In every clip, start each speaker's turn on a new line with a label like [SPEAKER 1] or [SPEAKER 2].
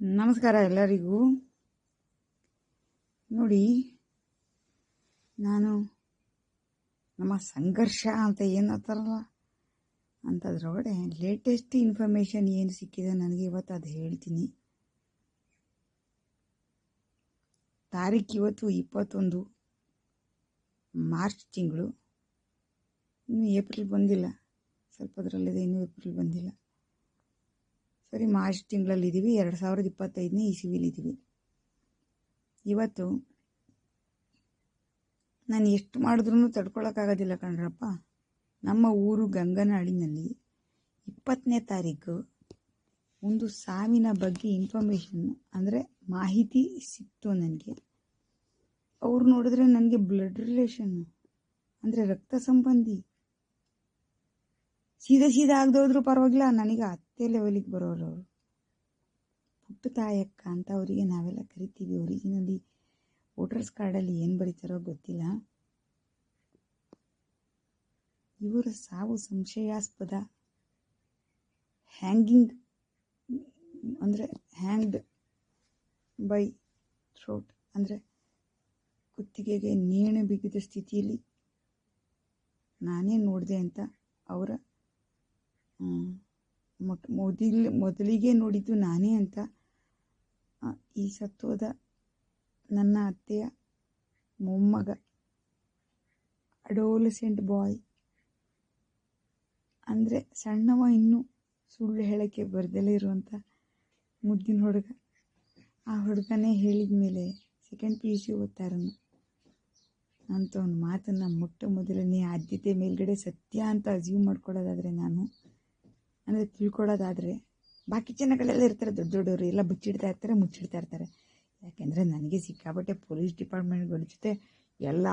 [SPEAKER 1] ನಮಸ್ಕಾರ ಎಲ್ಲರಿಗೂ. ನೋಡಿ, ನಾನು ನಮ್ಮ ಸಂಘರ್ಷ ಅಂತ ಏನು ಹತ್ತಾರಲ್ಲ ಅಂಥದ್ರೊಳಗಡೆ ಲೇಟೆಸ್ಟ್ ಇನ್ಫಾರ್ಮೇಷನ್ ಏನು ಸಿಕ್ಕಿದೆ ನನಗೆ ಇವತ್ತು ಅದು ಹೇಳ್ತೀನಿ. ತಾರೀಕು ಇವತ್ತು ಇಪ್ಪತ್ತೊಂದು ಮಾರ್ಚ್ ತಿಂಗಳು. ಇನ್ನು ಏಪ್ರಿಲ್ ಬಂದಿಲ್ಲ. ಸ್ವಲ್ಪ ಅದರಲ್ಲಿದೆ, ಇನ್ನೂ ಏಪ್ರಿಲ್ ಬಂದಿಲ್ಲ. ಸರಿ, ಮಾರ್ಚ್ ತಿಂಗಳಲ್ಲಿದ್ದೀವಿ, ಎರಡು ಸಾವಿರದ ಇಪ್ಪತ್ತೈದನೇ ಇಸಿವಿಲಿದ್ದೀವಿ ಇವತ್ತು ನಾನು ಎಷ್ಟು ಮಾಡಿದ್ರೂ ತಡ್ಕೊಳಕ್ಕಾಗೋದಿಲ್ಲ ಕಣ್ರಪ್ಪ. ನಮ್ಮ ಊರು ಗಂಗನಾಡಿನಲ್ಲಿ ಇಪ್ಪತ್ತನೇ ತಾರೀಕು ಒಂದು ಸಾವಿನ ಬಗ್ಗೆ ಇನ್ಫಾರ್ಮೇಷನ್ ಅಂದರೆ ಮಾಹಿತಿ ಸಿಕ್ತು ನನಗೆ. ಅವ್ರು ನೋಡಿದ್ರೆ ನನಗೆ ಬ್ಲಡ್ ರಿಲೇಷನ್ನು ಅಂದರೆ ರಕ್ತ ಸಂಬಂಧಿ. ಸೀದಾ ಸೀದಾ ಆಗದೋದ್ರೂ ಪರವಾಗಿಲ್ಲ, ನನಗೆ ಅತ್ತೆ ಲೆವೆಲಿಗೆ ಬರೋರು ಅವರು ಪುಟ್ಟ ತಾಯಕ್ಕ ಅಂತ ಅವರಿಗೆ ನಾವೆಲ್ಲ ಕರಿತೀವಿ. ಒರಿಜಿನಲಿ ವೋಟರ್ಸ್ ಕಾರ್ಡಲ್ಲಿ ಏನು ಬರೀತಾರೋ ಗೊತ್ತಿಲ್ಲ. ಇವರ ಸಾವು ಸಂಶಯಾಸ್ಪದ ಹ್ಯಾಂಗಿಂಗ್ ಅಂದರೆ ಹ್ಯಾಂಗ್ಡ್ ಬೈ ಥ್ರೋಟ್ ಅಂದರೆ ಕುತ್ತಿಗೆಗೆ ನೇಣು ಬಿಗಿದ ಸ್ಥಿತಿಯಲ್ಲಿ ನಾನೇ ನೋಡಿದೆ ಅಂತ ಅವರ ಮೊದಲ್, ಮೊದಲಿಗೆ ನೋಡಿದ್ದು ನಾನೇ ಅಂತ. ಈ ಸತ್ತೋದ ನನ್ನ ಅತ್ತೆಯ ಮೊಮ್ಮಗ, ಅಡೋಲಸೆಂಟ್ ಬಾಯ್. ಅಂದರೆ ಸಣ್ಣವ ಇನ್ನೂ ಸುಳ್ಳು ಹೇಳೋಕ್ಕೆ ಬರ್ದಲೇ ಇರುವಂಥ ಮುದ್ದಿನ ಹುಡುಗ. ಆ ಹುಡುಗನೇ ಹೇಳಿದ ಮೇಲೆ ಸೆಕೆಂಡ್ ಪಿ ಯು ಸಿ ಓದ್ತಾರನು ಅಂತ ಒಂದು ಮಾತನ್ನು ಮೊಟ್ಟ ಮೊದಲನೇ ಆದ್ಯತೆ ಮೇಲ್ಗಡೆ ಸತ್ಯ ಅಂತ ಅಸ್ಯೂಮ್ ಮಾಡ್ಕೊಳ್ಳೋದಾದರೆ ನಾನು ಅಂದರೆ ತಿಳ್ಕೊಳ್ಳೋದಾದರೆ, ಬಾಕಿ ಜನಗಳೆಲ್ಲ ಇರ್ತಾರೆ, ದೊಡ್ಡ ದೊಡ್ಡವರು ಎಲ್ಲ ಬಚ್ಚಿಡ್ತಾ ಇರ್ತಾರೆ, ಮುಚ್ಚಿಡ್ತಾ ಇರ್ತಾರೆ. ಯಾಕೆಂದರೆ ನನಗೆ ಸಿಕ್ಕಾಪಟ್ಟೆ ಪೊಲೀಸ್ ಡಿಪಾರ್ಟ್ಮೆಂಟ್ಗಳ ಜೊತೆ ಎಲ್ಲ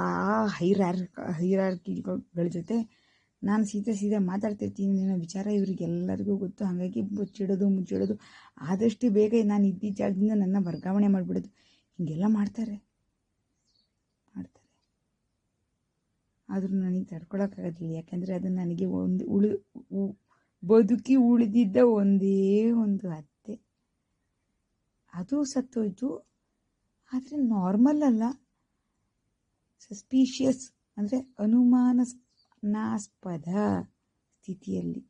[SPEAKER 1] ಹೈರಾರ್ ಹೈರಾರ್ಕಿಗಳ ಜೊತೆ ನಾನು ಸೀದಾ ಸೀದಾ ಮಾತಾಡ್ತಿರ್ತೀನಿ ಅನ್ನೋ ವಿಚಾರ ಇವರಿಗೆಲ್ಲರಿಗೂ ಗೊತ್ತು. ಹಾಗಾಗಿ ಮುಚ್ಚಿಡೋದು ಮುಚ್ಚಿಡೋದು. ಆದಷ್ಟು ಬೇಗ ನಾನು ಇದ್ದಿದ್ದ ಜಾಗದಿಂದ ನನ್ನ ವರ್ಗಾವಣೆ ಮಾಡಿಬಿಡೋದು. ಹೀಗೆಲ್ಲ ಮಾಡ್ತಾರೆ. ಮಾಡ್ತಾರೆ. ಆದರೂ ನನಗೆ ತಡ್ಕೊಳಕ್ಕಾಗೋದಿಲ್ಲ. ಯಾಕೆಂದರೆ ಅದು ನನಗೆ ಒಂದು ಉಳಿ ಬದುಕಿ ಉಳಿದಿದ್ದ ಒಂದೇ ಒಂದು ಅತ್ತೆ. ಅದು ಸತ್ತೋಯ್ತು. ಆದರೆ ನಾರ್ಮಲ್ ಅಲ್ಲ. ಸಸ್ಪೀಷಿಯಸ್ ಅಂದರೆ ಅನುಮಾನಾಸ್ಪದ ಸ್ಥಿತಿಯಲ್ಲಿ.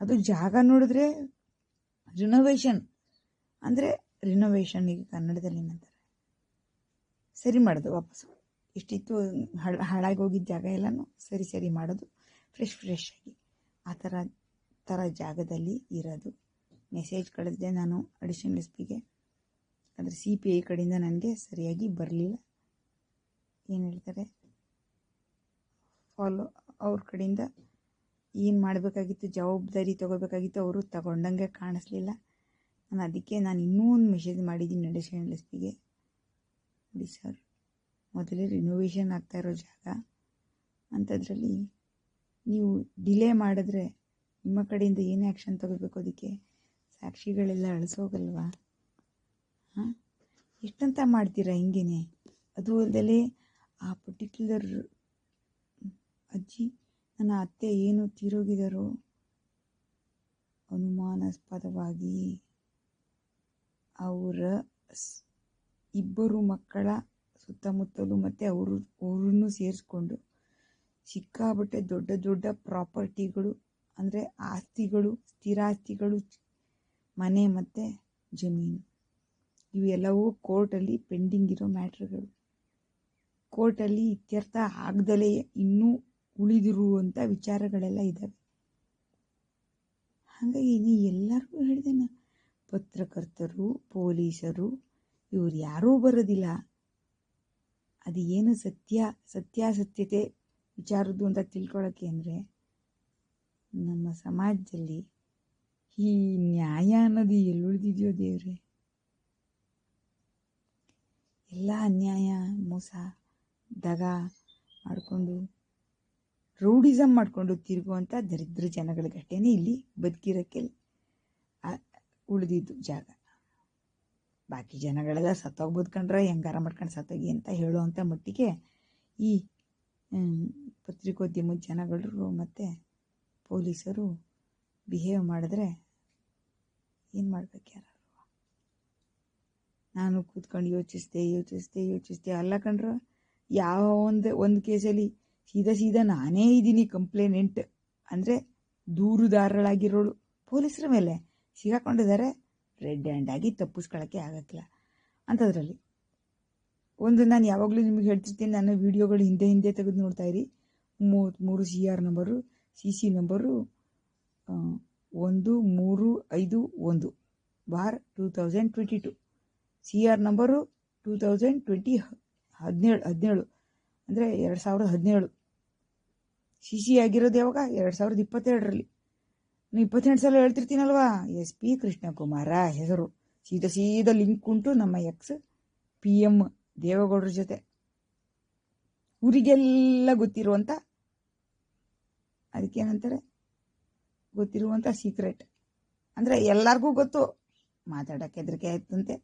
[SPEAKER 1] ಅದು ಜಾಗ ನೋಡಿದ್ರೆ ರಿನೋವೇಷನ್ ಅಂದರೆ ರಿನೋವೇಷನ್ ಈಗ ಕನ್ನಡದಲ್ಲಿ ಏನಂತಾರೆ? ಸರಿ ಮಾಡೋದು ವಾಪಸ್ಸು. ಇಷ್ಟಿತ್ತು ಹಳ, ಹಾಳಾಗಿ ಹೋಗಿದ್ದ ಜಾಗ ಎಲ್ಲನೂ ಸರಿ ಸರಿ ಮಾಡೋದು. ಫ್ರೆಶ್ ಫ್ರೆಶ್ ಆಗಿ. ಆ ಥರ ಥರ ಜಾಗದಲ್ಲಿ ಇರೋದು. ಮೆಸೇಜ್ ಕಳಿಸಿದೆ ನಾನು ಅಡಿಷನ್ ಎಸ್ ಆದರೆ ಸಿ ಪಿ ಐ ಕಡೆಯಿಂದ ನನಗೆ ಸರಿಯಾಗಿ ಬರಲಿಲ್ಲ. ಏನು ಹೇಳ್ತಾರೆ? ಫಾಲೋ ಅವ್ರ ಕಡೆಯಿಂದ ಏನು ಮಾಡಬೇಕಾಗಿತ್ತು, ಜವಾಬ್ದಾರಿ ತೊಗೋಬೇಕಾಗಿತ್ತು ಅವರು ತಗೊಂಡಂಗೆ ಕಾಣಿಸ್ಲಿಲ್ಲ. ನಾನು ಅದಕ್ಕೆ ನಾನು ಇನ್ನೂ ಒಂದು ಮೆಸೇಜ್ ಮಾಡಿದ್ದೀನಿ ಅಡಿಷನ್ ಎಸ್ ನೋಡಿ ಸರ್ ಮೊದಲೇ ರಿನೋವೇಷನ್ ಆಗ್ತಾ ಜಾಗ. ಅಂಥದ್ರಲ್ಲಿ ನೀವು ಡಿಲೇ ಮಾಡಿದ್ರೆ ನಿಮ್ಮ ಕಡೆಯಿಂದ ಏನು ಆ್ಯಕ್ಷನ್ ತಗೋಬೇಕು ಅದಕ್ಕೆ? ಸಾಕ್ಷಿಗಳೆಲ್ಲ ಅಳಿಸೋಗಲ್ವಾ? ಹಾಂ? ಎಷ್ಟಂತ ಮಾಡ್ತೀರಾ ಹಿಂಗೇನೆ? ಅದು ಅಲ್ಲದೆ ಆ ಪರ್ಟಿಕ್ಯುಲರ್ ಅಜ್ಜಿ, ನನ್ನ ಅತ್ತೆ ಏನು ತೀರೋಗಿದಾರೋ ಅನುಮಾನಾಸ್ಪದವಾಗಿ ಅವರ ಇಬ್ಬರು ಮಕ್ಕಳ ಸುತ್ತಮುತ್ತಲು ಮತ್ತು ಅವರು, ಅವ್ರನ್ನೂ ಸೇರಿಸ್ಕೊಂಡು ಸಿಕ್ಕಾಬಟ್ಟೆ ದೊಡ್ಡ ದೊಡ್ಡ ಪ್ರಾಪರ್ಟಿಗಳು, ಅಂದರೆ ಆಸ್ತಿಗಳು, ಸ್ಥಿರಾಸ್ತಿಗಳು, ಮನೆ ಮತ್ತು ಜಮೀನು. ಇವೆಲ್ಲವೂ ಕೋರ್ಟಲ್ಲಿ ಪೆಂಡಿಂಗ್ ಇರೋ ಮ್ಯಾಟ್ರ್ಗಳು. ಕೋರ್ಟಲ್ಲಿ ಇತ್ಯರ್ಥ ಆಗದಲೇ ಇನ್ನೂ ಉಳಿದಿರುವಂಥ ವಿಚಾರಗಳೆಲ್ಲ ಇದ್ದಾವೆ. ಹಾಗಾಗಿ ನೀ ಎಲ್ಲರಿಗೂ ಹೇಳಿದೆ ನಾನು ಪತ್ರಕರ್ತರು, ಪೊಲೀಸರು, ಇವ್ರು ಯಾರೂ ಬರೋದಿಲ್ಲ. ಅದು ಏನು ಸತ್ಯ, ಸತ್ಯಾಸತ್ಯತೆ ವಿಚಾರದ್ದು ಅಂತ ತಿಳ್ಕೊಳ್ಳೋಕ್ಕೆ ಅಂದರೆ ನಮ್ಮ ಸಮಾಜದಲ್ಲಿ ಈ ನ್ಯಾಯ ಅನ್ನೋದು ಎಲ್ಲಿ ಉಳಿದಿದೆಯೋ ದೇವ್ರೆ. ಎಲ್ಲ ಅನ್ಯಾಯ, ಮೋಸ, ದಗ ಮಾಡಿಕೊಂಡು ರೌಡಿಸಮ್ ಮಾಡಿಕೊಂಡು ತಿರುಗುವಂಥ ದರಿದ್ರ ಜನಗಳ ಘಟನೆ ಇಲ್ಲಿ ಬದುಕಿರೋಕ್ಕೆ ಉಳಿದಿದ್ದು ಜಾಗ. ಬಾಕಿ ಜನಗಳೆಲ್ಲ ಸತ್ತೋಗಿ ಬದುಕೊಂಡ್ರೆ ಹೆಂಗಾರ ಮಾಡ್ಕೊಂಡು ಸತ್ತೋಗಿ ಅಂತ ಹೇಳುವಂಥ ಮಟ್ಟಿಗೆ ಈ ಪತ್ರಿಕೋದ್ಯಮದ ಜನಗಳು ಮತ್ತು ಪೊಲೀಸರು ಬಿಹೇವ್ ಮಾಡಿದ್ರೆ ಏನು ಮಾಡ್ಬೇಕು ಯಾರು ನಾನು ಕೂತ್ಕೊಂಡು ಯೋಚಿಸ್ದೆ ಯೋಚಿಸ್ದೆ ಯೋಚಿಸ್ದೆ. ಅಲ್ಲ ಕಣ್ರು, ಯಾವ ಒಂದು ಒಂದು ಕೇಸಲ್ಲಿ ಸೀದಾ ಸೀದಾ ನಾನೇ ಇದ್ದೀನಿ ಕಂಪ್ಲೇನೆಂಟ್ ಅಂದರೆ ದೂರುದಾರಳಾಗಿರೋಳು ಪೊಲೀಸರ ಮೇಲೆ ಸಿಗಾಕೊಂಡಿದ್ದಾರೆ. ರೆಡ್ ಹ್ಯಾಂಡ್ ಆಗಿ ತಪ್ಪಿಸ್ಕೊಳ್ಳೋಕ್ಕೆ ಆಗಕ್ಕಿಲ್ಲ. ಅಂಥದ್ರಲ್ಲಿ. ಒಂದು ನಾನು ಯಾವಾಗಲೂ ನಿಮಗೆ ಹೇಳ್ತಿರ್ತೀನಿ, ನಾನು ವೀಡಿಯೋಗಳು ಹಿಂದೆ ಹಿಂದೆ ತೆಗೆದು ನೋಡ್ತಾ ಇರಿ. ಮೂವತ್ತ್ಮೂರು C R number C C number ಒಂದು, ಮೂರು, ಐದು, ಒಂದು, bar two thousand twenty two C R number two thousand twenty ಹದಿನೇಳು ಹದಿನೇಳು, ಅಂದರೆ ಎರಡು ಸಾವಿರದ ಹದಿನೇಳು. ಸಿ ಸಿ ಆಗಿರೋದು ಯಾವಾಗ? ಎರಡು ಸಾವಿರದ ಇಪ್ಪತ್ತೆರಡರಲ್ಲಿ. ನೀವು ಇಪ್ಪತ್ತೆಂಟು ಸಲ ಹೇಳ್ತಿರ್ತೀನಲ್ವಾ? ಎಸ್, ಪಿ, ಕೃಷ್ಣಕುಮಾರ ಹೆಸರು. ಸೀದಾ ಸೀದಾ ಲಿಂಕ್ ಉಂಟು ನಮ್ಮ ಎಕ್ಸ್ ಪಿ ಎಂ ದೇವೇಗೌಡರ ಜೊತೆ. ಊರಿಗೆಲ್ಲ ಗೊತ್ತಿರುವಂಥ ಅದಕ್ಕೇನಂತಾರೆ ಗೊತ್ತಿರುವಂಥ ಸೀಕ್ರೆಟ್ ಅಂದರೆ ಎಲ್ಲರಿಗೂ ಗೊತ್ತು. ಮಾತಾಡೋಕ್ಕೆ ಹೆದರಿಕೆ ಆಯ್ತಂತೆ.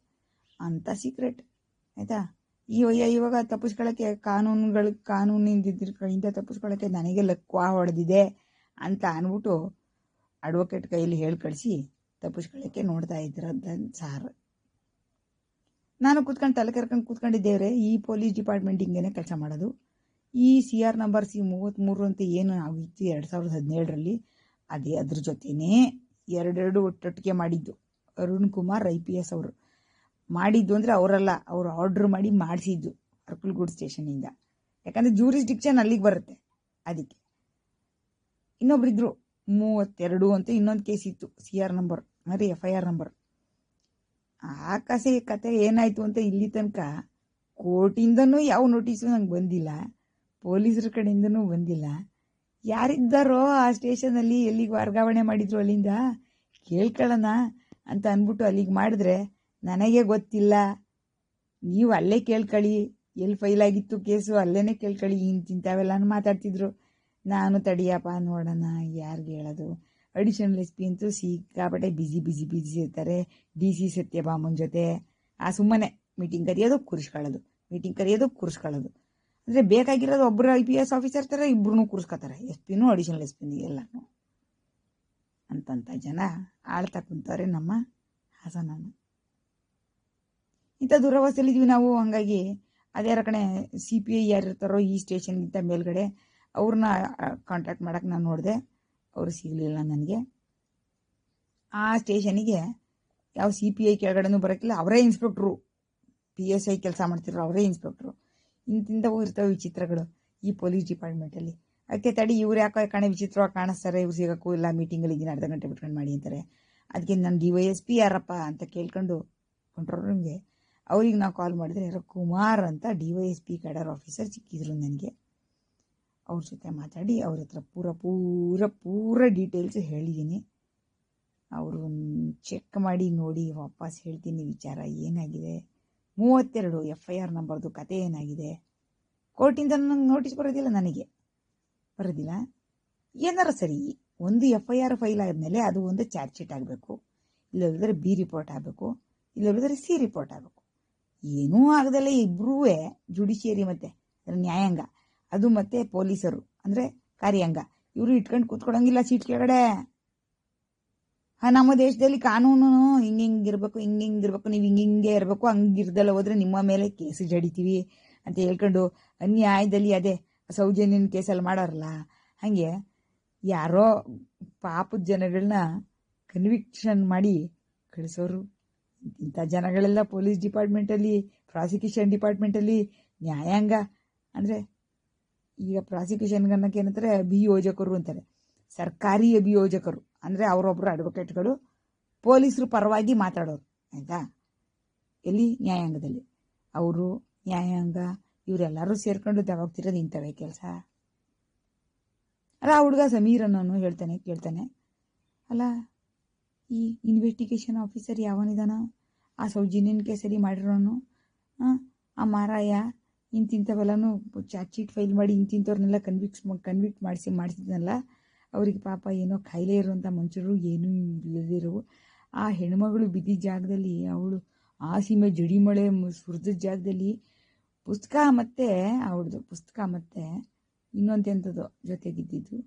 [SPEAKER 1] ಅಂಥ ಸೀಕ್ರೆಟ್ ಆಯಿತಾ? ಇವಾಗ ಇವಾಗ ತಪ್ಪಿಸ್ಕೊಳ್ಳೋಕ್ಕೆ ಕಾನೂನುಗಳು, ಕಾನೂನಿಂದ ತಪ್ಪಿಸ್ಕೊಳ್ಳೋಕ್ಕೆ ನನಗೆ ಲಕ್ವಾ ಹೊಡೆದಿದೆ ಅಂತ ಅಂದ್ಬಿಟ್ಟು ಅಡ್ವೊಕೇಟ್ ಕೈಯಲ್ಲಿ ಹೇಳಿ ಕಳಿಸಿ ತಪ್ಪಿಸ್ಕೊಳ್ಳೋಕ್ಕೆ ನೋಡ್ತಾ ಇದ್ರದ್ದು ಸಾರ್. ನಾನು ಕೂತ್ಕೊಂಡು ತಲೆ ಕರ್ಕೊಂಡು ಕೂತ್ಕೊಂಡಿದ್ದೇವ್ರೆ, ಈ ಪೊಲೀಸ್ ಡಿಪಾರ್ಟ್ಮೆಂಟ್ ಹಿಂಗೇನೆ ಕೆಲಸ ಮಾಡೋದು. ಈ ಸಿ ಆರ್ ನಂಬರ್ ಸಿ ಮೂವತ್ತ್ಮೂರು ಅಂತ ಏನು ಆಗಿತ್ತು ಎರಡು ಸಾವಿರದ ಹದಿನೇಳರಲ್ಲಿ, ಅದೇ ಅದ್ರ ಜೊತೆನೇ ಎರಡೆರಡು ಒಟ್ಟೊಟ್ಟಿಗೆ ಮಾಡಿದ್ದು. Arun Kumar I P S ಅವರು. ಮಾಡಿದ್ದು ಅಂದರೆ ಅವರಲ್ಲ, ಅವರು ಆರ್ಡ್ರ್ ಮಾಡಿ ಮಾಡಿಸಿದ್ದು ಅರ್ಕಲ್ಗೂಡ್ ಸ್ಟೇಷನಿಂದ ಯಾಕಂದರೆ ಜೂರಿಸ್ಡಿಕ್ಷನ್ ಅಲ್ಲಿಗೆ ಬರುತ್ತೆ, ಅದಕ್ಕೆ. ಇನ್ನೊಬ್ರಿದ್ರು, ಮೂವತ್ತೆರಡು ಅಂತ ಇನ್ನೊಂದು ಕೇಸ್ ಇತ್ತು ಸಿ ಆರ್ ನಂಬರ್ ಅಂದರೆ ಎಫ್ ಐ ಆರ್ ನಂಬರ್ ಆ ಕಸೆ, ಕತೆ ಏನಾಯಿತು ಅಂತ ಇಲ್ಲಿ ತನಕ ಕೋರ್ಟಿಂದನೂ ಯಾವ ನೋಟಿಸು ನಂಗೆ ಬಂದಿಲ್ಲ. ಪೊಲೀಸರ ಕಡೆಯಿಂದನೂ ಬಂದಿಲ್ಲ. ಯಾರಿದ್ದಾರೋ ಆ ಸ್ಟೇಷನಲ್ಲಿ ಎಲ್ಲಿಗೆ ವರ್ಗಾವಣೆ ಮಾಡಿದ್ರು ಅಲ್ಲಿಂದ ಕೇಳ್ಕೊಳ್ಳೋಣ ಅಂತ ಅಂದ್ಬಿಟ್ಟು ಅಲ್ಲಿಗೆ ಮಾಡಿದ್ರೆ ನನಗೆ ಗೊತ್ತಿಲ್ಲ. ನೀವು ಅಲ್ಲೇ ಕೇಳ್ಕೊಳ್ಳಿ ಎಲ್ಲಿ ಫೈಲ್ ಆಗಿತ್ತು ಕೇಸು ಅಲ್ಲೇ ಕೇಳ್ಕೊಳ್ಳಿ ಇಂತಿಂಥವೆಲ್ಲನೂ ಮಾತಾಡ್ತಿದ್ರು. ನಾನು ತಡಿಯಪ್ಪ ನೋಡೋಣ, ಯಾರಿಗೆ ಹೇಳೋದು? ಅಡಿಷನಲ್ ಎಸ್ ಪಿ ಅಂತೂ ಸಿಕ್ಕಾಪಟ್ಟೆ ಬಿಸಿ ಬಿಸಿ ಬಿಸಿ ಇರ್ತಾರೆ. ಡಿ ಸಿ ಸತ್ಯಭಾಮನ್ ಜೊತೆ. ಆ ಸುಮ್ಮನೆ ಮೀಟಿಂಗ್ ಕರೆಯೋದು, ಕೂರಿಸ್ಕೊಳ್ಳೋದು. ಮೀಟಿಂಗ್ ಕರೆಯೋದು, ಕೂರಿಸ್ಕೊಳ್ಳೋದು. ಅಂದರೆ ಬೇಕಾಗಿರೋದು ಒಬ್ಬರು ಐ ಪಿ ಎಸ್ ಆಫೀಸರ್ ಥರ ಇಬ್ಬರೂ ಕೂರ್ಸ್ಕೊತಾರೆ. ಎಸ್ ಪಿನೂ ಅಡಿಷನಲ್ ಎಸ್ ಪಿನೂ ಎಲ್ಲನೂ. ಅಂತಂಥ ಜನ ಆಳ್ತಾ ಕುಂತವ್ರೆ ನಮ್ಮ ಹಾಸನ ಇಂಥ ದುರವಸ್ಥೆಯಲ್ಲಿದ್ದೀವಿ ನಾವು, ಹಂಗಾಗಿ ಅದ್ಯಾರ ಕಡೆ ಸಿ ಪಿ ಐ ಯಾರು ಇರ್ತಾರೋ ಈ ಸ್ಟೇಷನ್ಗಿಂತ ಮೇಲ್ಗಡೆ ಅವ್ರನ್ನ ಕಾಂಟ್ಯಾಕ್ಟ್ ಮಾಡೋಕ್ಕೆ ನಾನು ನೋಡಿದೆ. ಅವರು ಸಿಗಲಿಲ್ಲ ನನಗೆ. ಆ ಸ್ಟೇಷನಿಗೆ ಯಾವ ಸಿ ಪಿ ಐ ಕೆಳಗಡೆನೂ ಬರೋಕ್ಕಿಲ್ಲ ಅವರೇ ಇನ್ಸ್ಪೆಕ್ಟ್ರು ಪಿ ಎಸ್ ಐ ಕೆಲಸ ಮಾಡ್ತಿರೋ ಅವರೇ ಇನ್ಸ್ಪೆಕ್ಟ್ರು ಇಂತಿಂಥವು ಇರ್ತವೆ ವಿಚಿತ್ರಗಳು ಈ ಪೊಲೀಸ್ ಡಿಪಾರ್ಟ್ಮೆಂಟಲ್ಲಿ ಅದಕ್ಕೆ ತಡಿ ಇವ್ರು ಯಾಕೋ ಕಣೆ ವಿಚಿತ್ರವಾಗಿ ಕಾಣಿಸ್ತಾರೆ, ಇವ್ರು ಸಿಗೋಕ್ಕೂ ಇಲ್ಲ ಮೀಟಿಂಗ್ಗಳಿಗೆ ಅರ್ಧ ಗಂಟೆ ಬಿಟ್ಕೊಂಡು ಮಾಡಿ ಅಂತಾರೆ. ಅದಕ್ಕೆ ನಾನು ಡಿ ವೈ ಎಸ್ ಪಿ ಯಾರಪ್ಪ ಅಂತ ಕೇಳ್ಕೊಂಡು ಕಂಟ್ರೋಲರ್ಗೆ ಅವ್ರಿಗೆ ನಾವು ಕಾಲ್ ಮಾಡಿದ್ರೆ, ಯಾರೋ ಕುಮಾರ್ ಅಂತ D Y S P cadre officer ಸಿಕ್ಕಿದ್ರು ನನಗೆ. ಅವ್ರ ಜೊತೆ ಮಾತಾಡಿ ಅವ್ರ ಹತ್ರ ಪೂರ ಪೂರ ಪೂರ ಡೀಟೇಲ್ಸ್ ಹೇಳಿದ್ದೀನಿ ಅವರು ಚೆಕ್ ಮಾಡಿ ನೋಡಿ, ವಾಪಸ್ ಹೇಳ್ತೀನಿ, ವಿಚಾರ ಏನಾಗಿದೆ? ಮೂವತ್ತೆರಡು ಎಫ್ ಐ ಆರ್ ನಂಬರ್ದು ಕತೆ ಏನಾಗಿದೆ? ಕೋರ್ಟಿಂದ ನನಗೆ ನೋಟಿಸ್ ಬರೋದಿಲ್ಲ ನನಗೆ. ಬರೋದಿಲ್ಲ. ಏನಾರ ಸರಿ, ಒಂದು ಎಫ್ ಐ ಆರ್ ಫೈಲ್ ಆದಮೇಲೆ ಅದು ಒಂದು ಚಾರ್ಜ್ ಶೀಟ್ ಆಗಬೇಕು. ಇಲ್ಲದ್ರೆ ಬಿ ರಿಪೋರ್ಟ್ ಆಗಬೇಕು. ಇಲ್ಲದ್ರೆ ಸಿ ರಿಪೋರ್ಟ್ ಆಗಬೇಕು. ಏನೂ ಆಗದಲ್ಲೇ ಇಬ್ಬರೂ ಜುಡಿಷಿಯರಿ ಮತ್ತೆ ನ್ಯಾಯಾಂಗ. ಅದು ಮತ್ತೆ ಪೊಲೀಸರು ಅಂದರೆ ಕಾರ್ಯಾಂಗ. ಇವರು ಇಟ್ಕೊಂಡು ಕೂತ್ಕೊಳಂಗಿಲ್ಲ ಸೀಟ್ ಕೆಳಗಡೆ. ನಮ್ಮ ದೇಶದಲ್ಲಿ ಕಾನೂನು ಹಿಂಗೆ ಹಿಂಗೆ ಇರಬೇಕು, ಹಿಂಗೆ ಹಿಂಗೆ ಇರಬೇಕು, ನೀವು ಹಿಂಗೆ ಹಿಂಗೆ ಇರಬೇಕು ಹಂಗಿರ್ದಲ್ಲ ಹೋದ್ರೆ ನಿಮ್ಮ ಮೇಲೆ ಕೇಸ್ ಜಡಿತೀವಿ ಅಂತ ಹೇಳ್ಕೊಂಡು ಅನ್ಯಾಯದಲ್ಲಿ ಅದೇ ಸೌಜನ್ಯನ ಕೇಸಲ್ಲಿ ಮಾಡೋರಲ್ಲ, ಹಾಗೆ ಯಾರೋ ಪಾಪದ ಜನಗಳನ್ನ ಕನ್ವಿಕ್ಷನ್ ಮಾಡಿ ಕಳಿಸೋರು. ಇಂಥ ಜನಗಳೆಲ್ಲ ಪೊಲೀಸ್ ಡಿಪಾರ್ಟ್ಮೆಂಟಲ್ಲಿ, ಪ್ರಾಸಿಕ್ಯೂಷನ್ ಡಿಪಾರ್ಟ್ಮೆಂಟಲ್ಲಿ ನ್ಯಾಯಾಂಗ. ಅಂದರೆ ಈಗ ಪ್ರಾಸಿಕ್ಯೂಷನ್ಗನ್ನಕ್ಕೆ ಏನಂತಾರೆ, ಅಭಿಯೋಜಕರು ಅಂತಾರೆ. ಸರ್ಕಾರಿ ಅಭಿಯೋಜಕರು. ಅಂದರೆ ಅವರೊಬ್ಬರು ಅಡ್ವೊಕೇಟ್ಗಳು ಪೊಲೀಸರು ಪರವಾಗಿ ಮಾತಾಡೋರು, ಆಯಿತಾ? ಎಲ್ಲಿ? ನ್ಯಾಯಾಂಗದಲ್ಲಿ. ಅವರು, ನ್ಯಾಯಾಂಗ, ಇವರೆಲ್ಲರೂ ಸೇರ್ಕೊಂಡು ದವಾಗ್ತಿರೋದು ಇಂಥವೇ ಕೆಲಸ. ಅಲ್ಲ, ಆ ಹುಡುಗ ಸಮೀರ್ ಅನ್ನೋನು ಹೇಳ್ತಾನೆ, ಕೇಳ್ತಾನೆ. ಅಲ್ಲ, ಈ ಇನ್ವೆಸ್ಟಿಗೇಷನ್ ಆಫೀಸರ್ ಯಾವನಿದಾನ? ಆ ಸೌಜನ್ಯನ ಕೇಸಲ್ಲಿ ಮಾಡಿರೋನು? ಆ ಮಾರಾಯ, ಇಂತಿಂಥವೆಲ್ಲನೂ ಶೀಟ್ ಫೈಲ್ ಮಾಡಿ ಇಂತಿಂಥವ್ರನ್ನೆಲ್ಲ ಕನ್ವಿಕ್ಸ್ ಕನ್ವಿಕ್ಟ್ ಮಾಡಿಸಿ, ಮಾಡಿಸಿದ್ನಲ್ಲ? ಅವ್ರಿಗೆ ಪಾಪ ಏನೋ ಕಾಯಿಲೆ ಇರುವಂಥ ಮನುಷ್ಯರು ಏನೂ ಇಲ್ಲದಿರೋ ಆ ಹೆಣ್ಮಗಳು ಬಿದ್ದಿದ್ದ ಜಾಗದಲ್ಲಿ ಅವಳು ಆ ಸೀಮೆ ಜಡಿಮಳೆ ಸುರಿದ ಜಾಗದಲ್ಲಿ ಪುಸ್ತಕ ಮತ್ತು ಅವಳದು ಪುಸ್ತಕ ಮತ್ತು ಇನ್ನೊಂದೆಂಥದ್ದು ಜೊತೆಗಿದ್ದಿದ್ದು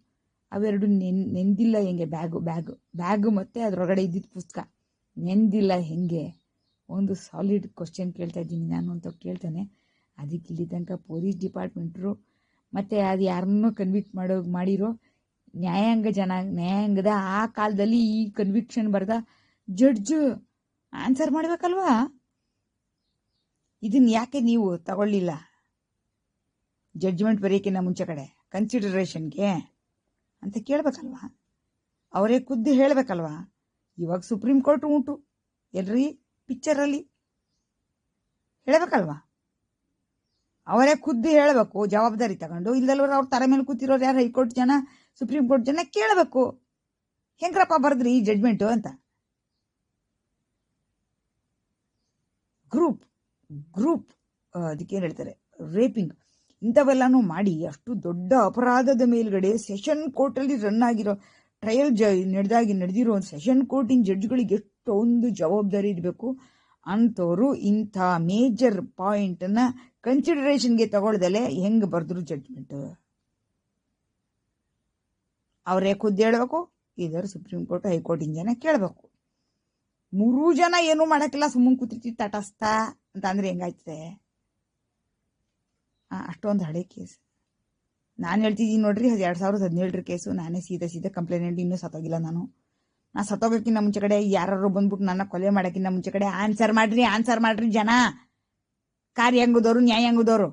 [SPEAKER 1] ಅವೆರಡು ನೆನ್, ನೆಂದಿಲ್ಲ ಹೆಂಗೆ ಬ್ಯಾಗು ಬ್ಯಾಗು ಬ್ಯಾಗು ಮತ್ತೆ ಅದರೊಳಗಡೆ ಇದ್ದಿದ್ದು ಪುಸ್ತಕ. ನೆಂದಿಲ್ಲ ಹೆಂಗೆ? ಒಂದು ಸಾಲಿಡ್ ಕ್ವಶನ್ ಕೇಳ್ತಾ ಇದ್ದೀನಿ ನಾನು ಅಂತ ಕೇಳ್ತಾನೆ. ಅದಕ್ಕೆ ಇಲ್ಲಿ ತನಕ ಪೊಲೀಸ್ ಡಿಪಾರ್ಟ್ಮೆಂಟ್ರು ಮತ್ತು ಅದು ಯಾರನ್ನೂ ಕನ್ವಿಕ್ಟ್ ಮಾಡೋ, ಮಾಡಿರೋ ನ್ಯಾಯಾಂಗ ಜನ ನ್ಯಾಯಾಂಗದ ಆ ಕಾಲದಲ್ಲಿ ಈ ಕನ್ವಿಕ್ಷನ್ ಬರ್ದ ಜಡ್ಜ್ ಆನ್ಸರ್ ಮಾಡಬೇಕಲ್ವಾ? ಇದನ್ನ ಯಾಕೆ ನೀವು ತಗೊಳ್ಳಿಲ್ಲ? ಜಡ್ಜ್ಮೆಂಟ್ ಬರೆಯೋಕ್ಕಿಂತ ಮುಂಚೆ ಕಡೆ ಕನ್ಸಿಡರೇಷನ್ಗೆ ಅಂತ ಕೇಳಬೇಕಲ್ವಾ? ಅವರೇ ಖುದ್ದು ಹೇಳಬೇಕಲ್ವಾ? ಇವಾಗ ಸುಪ್ರೀಂ ಕೋರ್ಟ್ ಉಂಟು. ಎಲ್ರಿ ಪಿಕ್ಚರಲ್ಲಿ ಹೇಳಬೇಕಲ್ವಾ? ಅವರೇ ಖುದ್ದು ಹೇಳಬೇಕು, ಜವಾಬ್ದಾರಿ ತಗೊಂಡು. ಇಲ್ದಲ್ವರು ಅವ್ರ ತರ ಮೇಲೆ ಕೂತಿರೋರು ಯಾರು ಹೈಕೋರ್ಟ್ ಜನ, ಸುಪ್ರೀಂ ಕೋರ್ಟ್ ಜನ ಕೇಳಬೇಕು. ಹೆಂಗ್ರಪ್ಪ ಬರೆದ್ರಿ ಈ ಜಡ್ಜ್ಮೆಂಟು ಅಂತ. ಗ್ರೂಪ್ ಗ್ರೂಪ್ ಅದಕ್ಕೇನು ಹೇಳ್ತಾರೆ ರೇಪಿಂಗ್ ಇಂಥವೆಲ್ಲನೂ ಮಾಡಿ, ಅಷ್ಟು ದೊಡ್ಡ ಅಪರಾಧದ ಮೇಲ್ಗಡೆ ಸೆಷನ್ ಕೋರ್ಟಲ್ಲಿ ರನ್ ಆಗಿರೋ ಟ್ರಯಲ್ ಜ ನಡೆದಾಗಿ ನಡೆದಿರೋ ಸೆಷನ್ ಕೋರ್ಟಿನ ಜಡ್ಜ್ಗಳಿಗೆ ಎಷ್ಟೊಂದು ಜವಾಬ್ದಾರಿ ಇರಬೇಕು. ಅಂಥವ್ರು ಇಂಥ ಮೇಜರ್ ಪಾಯಿಂಟನ್ನು ಕನ್ಸಿಡರೇಷನ್ಗೆ ತಗೊಳ್ದಲೆ ಹೆಂಗೆ ಬರೆದ್ರು ಜಡ್ಜ್ಮೆಂಟ್ ಅವರೇ ಖುದ್ದು ಹೇಳಬೇಕು? ಇದರ ಸುಪ್ರೀಂ ಕೋರ್ಟ್ ಹೈಕೋರ್ಟಿನ ಜನ ಕೇಳಬೇಕು. ಮೂರೂ ಜನ ಏನೂ ಮಾಡೋಕ್ಕಿಲ್ಲ ಸುಮ್ಮನೆ ಕೂತಿರ್ತೀವಿ ತಟಸ್ಥ ಅಂತ ಅಂದ್ರೆ ಹೆಂಗಾಯ್ತದೆ? ಆ, ಅಷ್ಟೊಂದು ಹಳೆ ಕೇಸ್ ನಾನು ಹೇಳ್ತಿದ್ದೀನಿ ನೋಡ್ರಿ ಎರಡು ಸಾವಿರದ ಹದಿನೇಳರ ಕೇಸು ನಾನೇ ಸೀದಾ ಸೀದಾ ಕಂಪ್ಲೇಂಟ್ ಇನ್ನೂ ಸತ್ತೋಗಿಲ್ಲ ನಾನು. ನಾ ಸತ್ತೋಗಕ್ಕಿಂತ ಮುಂಚೆ ಕಡೆ ಯಾರು ಬಂದ್ಬಿಟ್ಟು ನನ್ನ ಕೊಲೆ ಮಾಡೋಕ್ಕಿಂತ ಮುಂಚೆ ಕಡೆ ಆನ್ಸರ್ ಮಾಡ್ರಿ ಆನ್ಸರ್ ಮಾಡ್ರಿ ಜನ. ಕಾರ್ಯಾಂಗದವರು ನ್ಯಾಯಾಂಗದವರು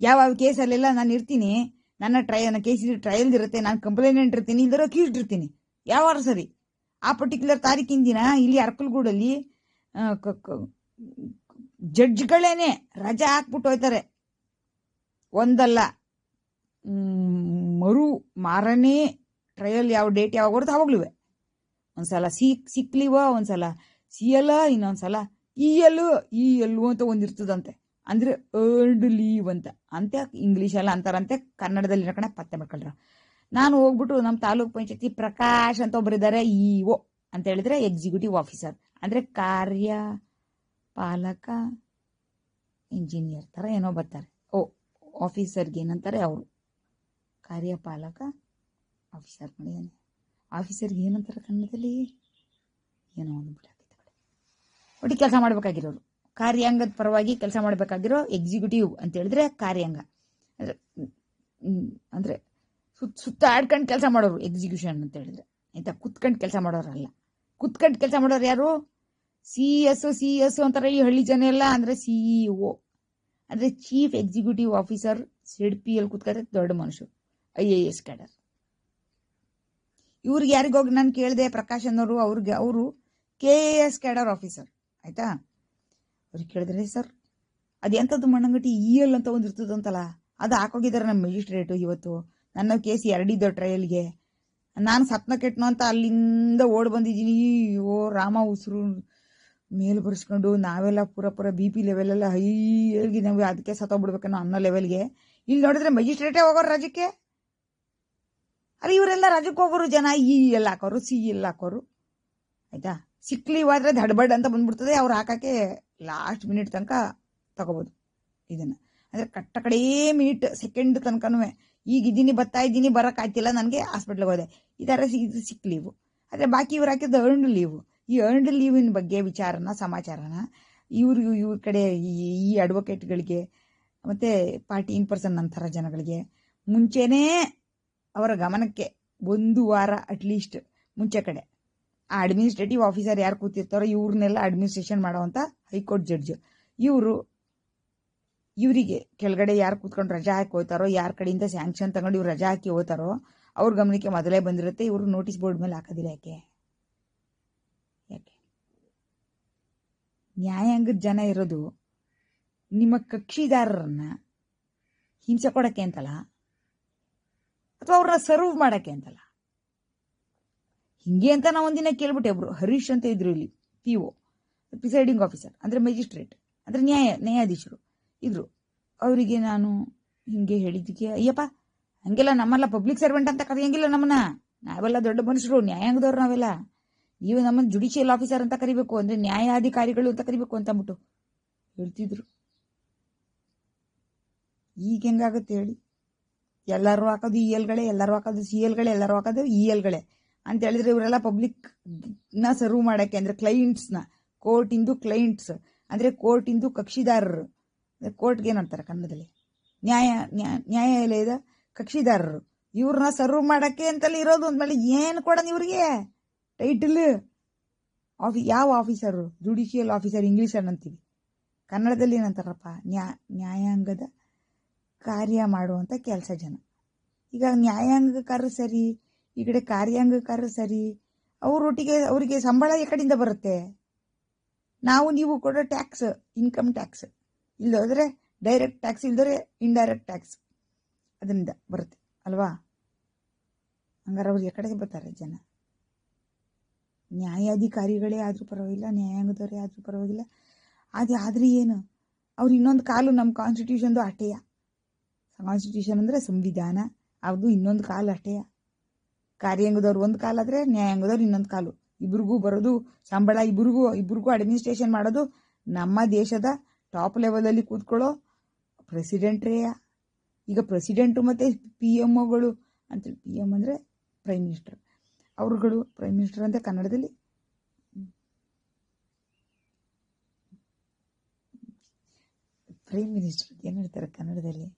[SPEAKER 1] ಯಾವ ಕೇಸಲ್ಲೆಲ್ಲ ನಾನು ಇರ್ತೀನಿ. ನನ್ನ ಟ್ರೈ ನನ್ನ ಕೇಸ್ ಟ್ರಯಲ್ ಇರುತ್ತೆ, ನಾನು ಕಂಪ್ಲೇಂಟ್ ಇರ್ತೀನಿ, ಇಲ್ದಿರೋ ಅಕ್ಯೂಸ್ಡ್ ಇರ್ತೀನಿ. ಯಾವಾರ ಸರಿ. ಆ ಪರ್ಟಿಕ್ಯುಲರ್ ತಾರೀಕಿನ ದಿನ ಇಲ್ಲಿ ಅರ್ಕಲ್ಗೂಡಲ್ಲಿ ಜಡ್ಜ್ಗಳೇನೆ ರಜೆ ಹಾಕ್ಬಿಟ್ಟು ಹೋಯ್ತಾರೆ. ಒಂದಲ್ಲ ಮರು ಮಾರನೇ ಟ್ರಯಲ್ ಯಾವ ಡೇಟ್ ಯಾವಾಗ ಬರುತ್ತೆ ಅವಾಗ್ಲೂ ಒಂದ್ಸಲ ಸಿಕ್ ಸಿಕ್ಲಿವ, ಒಂದ್ಸಲ ಸಿ ಎಲ್ ಇನ್ನೊಂದ್ಸಲ ಇ ಎಲ್ ಇ ಎಲ್ ಅಂತ ಒಂದಿರ್ತದಂತೆ. ಅಂದ್ರೆ ಅರ್ಡ್ ಲೀವ್ ಅಂತ. ಅಂತೆ ಇಂಗ್ಲೀಷಲ್ಲಿ ಅಂತಾರಂತೆ ಕನ್ನಡದಲ್ಲಿ ಕಣ ಪತ್ತೆ ಮಾಡ್ಕೊಳ್ರ. ನಾನು ಹೋಗ್ಬಿಟ್ಟು ನಮ್ಮ ತಾಲೂಕ್ ಪಂಚಾಯತಿ ಪ್ರಕಾಶ್ ಅಂತ ಒಬ್ಬರಿದ್ದಾರೆ ಇ ಒ ಅಂತ ಹೇಳಿದ್ರೆ ಎಕ್ಸಿಕ್ಯೂಟಿವ್ ಆಫೀಸರ್ ಅಂದ್ರೆ ಕಾರ್ಯ ಪಾಲಕ ಇಂಜಿನಿಯರ್ ಥರ ಏನೋ ಬರ್ತಾರೆ. ಓ ಆಫೀಸರ್ಗೆ ಏನಂತಾರೆ ಅವರು. ಕಾರ್ಯಪಾಲಕ ಆಫೀಸರ್ ಮಾಡಿದ್ದಾನೆ ಆಫೀಸರ್ಗೆ ಏನಂತಾರೆ ಕನ್ನಡದಲ್ಲಿ? ಏನೋ ಒಂದು ಬಿಡಾಕಿತ್ತು ಒಟ್ಟು ಕೆಲಸ ಮಾಡಬೇಕಾಗಿರೋರು. ಕಾರ್ಯಾಂಗದ ಪರವಾಗಿ ಕೆಲಸ ಮಾಡಬೇಕಾಗಿರೋ ಎಕ್ಸಿಕ್ಯೂಟಿವ್ ಅಂತ ಹೇಳಿದ್ರೆ ಕಾರ್ಯಾಂಗ. ಅಂದರೆ ಅಂದರೆ ಸುತ್ತ ಆಡ್ಕೊಂಡು ಕೆಲಸ ಮಾಡೋರು ಎಕ್ಸಿಕ್ಯೂಷನ್ ಅಂತ ಹೇಳಿದ್ರೆ. ಆಯ್ತಾ? ಕುತ್ಕೊಂಡು ಕೆಲಸ ಮಾಡೋರಲ್ಲ. ಕುತ್ಕೊಂಡು ಕೆಲಸ ಮಾಡೋರು ಯಾರು? ಸಿ ಎಸ್ ಸಿ ಎಸ್ ಅಂತಾರೆ ಈ ಹಳ್ಳಿ ಜನ ಎಲ್ಲ. ಅಂದರೆ ಸಿ ಇ ಒ ಅಂದರೆ ಚೀಫ್ ಎಕ್ಸಿಕ್ಯೂಟಿವ್ ಆಫೀಸರ್ ಸಿಡ್ ಪಿ ಎಲ್ ಕುತ್ಕೊಂಡ್ರೆ ದೊಡ್ಡ ಮನುಷ್ಯರು. ಐ ಎ ಎಸ್ ಕ್ಯಾಡರ್ ಇವ್ರಿಗೆ ಯಾರಿಗೋಗಿ ನಾನು ಕೇಳಿದೆ ಪ್ರಕಾಶ್ ಅನ್ನೋರು, ಅವ್ರಿಗೆ ಅವರು K A S cadre officer ಆಯ್ತಾ? ಅವ್ರಿಗೆ ಕೇಳಿದ್ರೆ, ಸರ್ ಅದೆಂಥದ್ದು ಮಣ್ಣಂಗಟ್ಟಿ ಇ ಎಲ್ ಅಂತ ಒಂದು ಇರ್ತದಂತಲ್ಲ ಅದು ಹಾಕೋಗಿದ್ದಾರೆ ನಮ್ಮ ಮೆಜಿಸ್ಟ್ರೇಟು ಇವತ್ತು. ನನ್ನ ಕೇಸ್ ಎರಡಿದ್ದು ಟ್ರಯಲ್ಗೆ. ನಾನು ಸತ್ನ ಕೆಟ್ಟನು ಅಂತ ಅಲ್ಲಿಂದ ಓಡ್ ಬಂದಿದ್ದೀನಿ. ಓ ರಾಮ ಉಸಿರು ಮೇಲೆ ಬರ್ಸ್ಕೊಂಡು ನಾವೆಲ್ಲ ಪೂರ ಪೂರ ಬಿ ಪಿ ಲೆವೆಲೆಲ್ಲ ಹೈ ಹೇಳಿ ನಾವು ಅದಕ್ಕೆ ಸತ್ತೋಗ್ಬಿಡ್ಬೇಕನ್ನೋ ಅನ್ನೋ ಲೆವೆಲ್ಗೆ ಇಲ್ಲಿ ನೋಡಿದ್ರೆ ಮೆಜಿಸ್ಟ್ರೇಟೇ ಹೋಗೋರು ರಾಜ್ಯಕ್ಕೆ. ಅಲ್ಲಿ ಇವರೆಲ್ಲ ರಾಜ್ಯಕ್ಕೆ ಹೋಗೋರು ಜನ, ಈ ಎಲ್ಲ ಹಾಕೋರು, ಸಿ ಎಲ್ಲ ಹಾಕೋರು. ಆಯ್ತಾ? ಸಿಕ್ಲಿ ಹೋದ್ರೆ ದಡ್ಬಡ್ ಅಂತ ಬಂದ್ಬಿಡ್ತದೆ, ಅವ್ರು ಹಾಕಕ್ಕೆ ಲಾಸ್ಟ್ ಮಿನಿಟ್ ತನಕ ತಗೋಬೋದು ಇದನ್ನ. ಅಂದ್ರೆ ಕಟ್ಟ ಕಡೇ ಮಿನಿಟ್ ಸೆಕೆಂಡ್ ತನಕನೂ ಈಗ ಇದ್ದೀನಿ, ಬರ್ತಾ ಇದ್ದೀನಿ ಬರೋಕ್ಕಾಯ್ತಿಲ್ಲ ನನಗೆ ಹಾಸ್ಪಿಟ್ಲಿಗೆ ಹೋದೆ. ಸಿ ಇದು ಸಿಕ್ ಲೀವು ಆದರೆ ಬಾಕಿ ಇವ್ರು ಹಾಕಿದ್ದು ಅರ್ನ್ಡ್ ಲೀವು ಈ ಅರ್ನ್ಡ್ ಲೀವಿನ ಬಗ್ಗೆ ವಿಚಾರನ, ಸಮಾಚಾರನ, ಇವರು ಇವ್ರ ಕಡೆ ಈ ಈ ಅಡ್ವೊಕೇಟ್ಗಳಿಗೆ ಮತ್ತು ಪಾರ್ಟಿ ಇನ್ ಪರ್ಸನ್ ಅಂತಾರ ಜನಗಳಿಗೆ, ಮುಂಚೆನೇ ಅವರ ಗಮನಕ್ಕೆ ಒಂದು ವಾರ ಅಟ್ಲೀಸ್ಟ್ ಮುಂಚೆ ಕಡೆ. ಆ ಅಡ್ಮಿನಿಸ್ಟ್ರೇಟಿವ್ ಆಫೀಸರ್ ಯಾರು ಕೂತಿರ್ತಾರೋ ಇವ್ರನ್ನೆಲ್ಲ ಅಡ್ಮಿನಿಸ್ಟ್ರೇಷನ್ ಮಾಡೋವಂಥ ಹೈಕೋರ್ಟ್ ಜಡ್ಜ್ ಇವರು ಇವರಿಗೆ ಕೆಳಗಡೆ ಯಾರು ಕೂತ್ಕೊಂಡು ರಜಾ ಹಾಕಿ ಹೋಗ್ತಾರೋ, ಯಾರ ಕಡೆಯಿಂದ ಸ್ಯಾಂಕ್ಷನ್ ತಗೊಂಡು ಇವ್ರು ರಜಾ ಹಾಕಿ ಹೋಗ್ತಾರೋ, ಅವ್ರ ಗಮನಕ್ಕೆ ಮೊದಲೇ ಬಂದಿರುತ್ತೆ. ಇವರು ನೋಟಿಸ್ ಬೋರ್ಡ್ ಮೇಲೆ ಹಾಕೋದಿಲ್ಲ ಯಾಕೆ? ಯಾಕೆ? ನ್ಯಾಯಾಂಗದ ಜನ ಇರೋದು ನಿಮ್ಮ ಕಕ್ಷಿದಾರರನ್ನ ಹಿಂಸೆ ಕೊಡಕ್ಕೆ ಅಂತಲ್ಲ? ಅಥವಾ ಅವ್ರನ್ನ ಸರ್ವ್ ಮಾಡಕ್ಕೆ ಅಂತಲ್ಲ. ಹಿಂಗೆ ಅಂತ ನಾವು ಒಂದಿನ ಕೇಳ್ಬಿಟ್ಟೆ ಒಬ್ರು, ಹರೀಶ್ ಅಂತ ಇದ್ರು ಇಲ್ಲಿ ಪಿ ಒ ಪ್ರಿಸೈಡಿಂಗ್ ಆಫೀಸರ್ ಅಂದ್ರೆ ಮೆಜಿಸ್ಟ್ರೇಟ್ ಅಂದ್ರೆ ನ್ಯಾಯ, ನ್ಯಾಯಾಧೀಶರು ಇದ್ರು. ಅವರಿಗೆ ನಾನು ಹಿಂಗೆ ಹೇಳಿದ್ದಕ್ಕೆ, ಅಯ್ಯಪ್ಪ, ಹಂಗೆಲ್ಲ ನಮ್ಮಲ್ಲ ಪಬ್ಲಿಕ್ ಸರ್ವೆಂಟ್ ಅಂತ ಕರೆಯಂಗಿಲ್ಲ ನಮ್ಮನ್ನ. ನಾವೆಲ್ಲ ದೊಡ್ಡ ಮನುಷ್ಯರು, ನ್ಯಾಯಾಂಗದವ್ರು ನಾವೆಲ್ಲ. ನೀವು ನಮ್ಮನ್ನ ಜುಡಿಷಿಯಲ್ ಆಫೀಸರ್ ಅಂತ ಕರಿಬೇಕು, ಅಂದ್ರೆ ನ್ಯಾಯಾಧಿಕಾರಿಗಳು ಅಂತ ಕರಿಬೇಕು ಅಂತ ಅಂದ್ಬಿಟ್ಟು ಹೇಳ್ತಿದ್ರು. ಈಗ ಹೆಂಗಾಗತ್ತೆ ಹೇಳಿ? ಎಲ್ಲರೂ ಹಾಕೋದು ಇ ಎಲ್ಗಳೇ ಎಲ್ಲರೂ ಹಾಕೋದು ಸಿ ಎಲ್ಗಳೇ ಎಲ್ಲರೂ ಹಾಕೋದು ಇ ಎಲ್ಗಳೇ. ಅಂತ ಹೇಳಿದ್ರೆ ಇವರೆಲ್ಲ ಪಬ್ಲಿಕ್ನ ಸರ್ವ್ ಮಾಡೋಕ್ಕೆ, ಅಂದರೆ ಕ್ಲೈಂಟ್ಸ್ನ ಕೋರ್ಟಿಂದು ಕ್ಲೈಂಟ್ಸ್ ಅಂದರೆ ಕೋರ್ಟಿಂದು ಕಕ್ಷಿದಾರರು. ಕೋರ್ಟ್ಗೆ ಏನಂತಾರೆ ಕನ್ನಡದಲ್ಲಿ? ನ್ಯಾಯ, ನ್ಯಾ- ನ್ಯಾಯಾಲಯದ ಕಕ್ಷಿದಾರರು. ಇವ್ರನ್ನ ಸರ್ವ್ ಮಾಡೋಕ್ಕೆ ಅಂತಲ್ಲಿ ಇರೋದು ಅಂದಮೇಲೆ ಏನು ಕೊಡೋಣ ಇವ್ರಿಗೆ? ಟೈಟಲ್ ಆಫಿ ಯಾವ ಆಫೀಸರು ಜುಡಿಷಿಯಲ್ ಆಫೀಸರ್ ಇಂಗ್ಲೀಷಲ್ಲಿ ಅಂತೀವಿ ಕನ್ನಡದಲ್ಲಿ ಏನಂತಾರಪ್ಪ? ನ್ಯಾ, ನ್ಯಾಯಾಂಗದ ಕಾರ್ಯ ಮಾಡುವಂಥ ಕೆಲಸ ಜನ. ಈಗ ನ್ಯಾಯಾಂಗಕಾರರು ಸರಿ, ಈ ಕಡೆ ಕಾರ್ಯಾಂಗಕಾರರು ಸರಿ, ಅವರೊಟ್ಟಿಗೆ ಅವರಿಗೆ ಸಂಬಳ ಈ ಕಡೆಯಿಂದ ಬರುತ್ತೆ. ನಾವು ನೀವು ಕೊಡೋ ಟ್ಯಾಕ್ಸ್, ಇನ್ಕಮ್ ಟ್ಯಾಕ್ಸ್ ಇಲ್ಲದೋದ್ರೆ ಡೈರೆಕ್ಟ್ ಟ್ಯಾಕ್ಸ್, ಇಲ್ಲದ್ರೆ ಇಂಡೈರೆಕ್ಟ್ ಟ್ಯಾಕ್ಸ್ ಅದರಿಂದ ಬರುತ್ತೆ, ಅಲ್ವಾ? ಹಂಗಾರೆ ಅವ್ರು ಎಕಡೆಗೆ ಕಡೆಗೆ ಬರ್ತಾರೆ ಜನ. ನ್ಯಾಯಾಧಿಕಾರಿಗಳೇ ಆದರೂ ಪರವಾಗಿಲ್ಲ, ನ್ಯಾಯಾಂಗದವರೇ ಆದರೂ ಪರವಾಗಿಲ್ಲ. ಅದು ಆದರೆ ಏನು? ಅವ್ರು ಇನ್ನೊಂದು ಕಾಲು ನಮ್ಮ ಕಾನ್ಸ್ಟಿಟ್ಯೂಷನ್ದು ಅಟೆಯ? ಕಾನ್ಸ್ಟಿಟ್ಯೂಷನ್ ಅಂದರೆ ಸಂವಿಧಾನ. ಅದು ಇನ್ನೊಂದು ಕಾಲು ಅಷ್ಟೇ. ಕಾರ್ಯಾಂಗದವ್ರು ಒಂದು ಕಾಲಾದರೆ ನ್ಯಾಯಾಂಗದವ್ರು ಇನ್ನೊಂದು ಕಾಲು. ಇಬ್ರಿಗೂ ಬರೋದು ಸಂಬಳ, ಇಬ್ರಿಗೂ ಇಬ್ರಿಗೂ ಅಡ್ಮಿನಿಸ್ಟ್ರೇಷನ್ ಮಾಡೋದು ನಮ್ಮ ದೇಶದ ಟಾಪ್ ಲೆವೆಲಲ್ಲಿ ಕೂತ್ಕೊಳ್ಳೋ ಪ್ರೆಸಿಡೆಂಟ್ರೇಯ ಈಗ ಪ್ರೆಸಿಡೆಂಟು ಮತ್ತು ಪಿ ಎಂ ಒಗಳು ಅಂತೇಳಿ ಪಿ ಎಂ ಅಂದರೆ ಪ್ರೈಮ್ ಮಿನಿಸ್ಟರ್ ಅವ್ರುಗಳು ಪ್ರೈಮ್ ಮಿನಿಸ್ಟರ್ ಅಂತ ಕನ್ನಡದಲ್ಲಿ ಪ್ರೈಮ್ ಮಿನಿಸ್ಟರ್ ಏನು ಹೇಳ್ತಾರೆ ಕನ್ನಡದಲ್ಲಿ?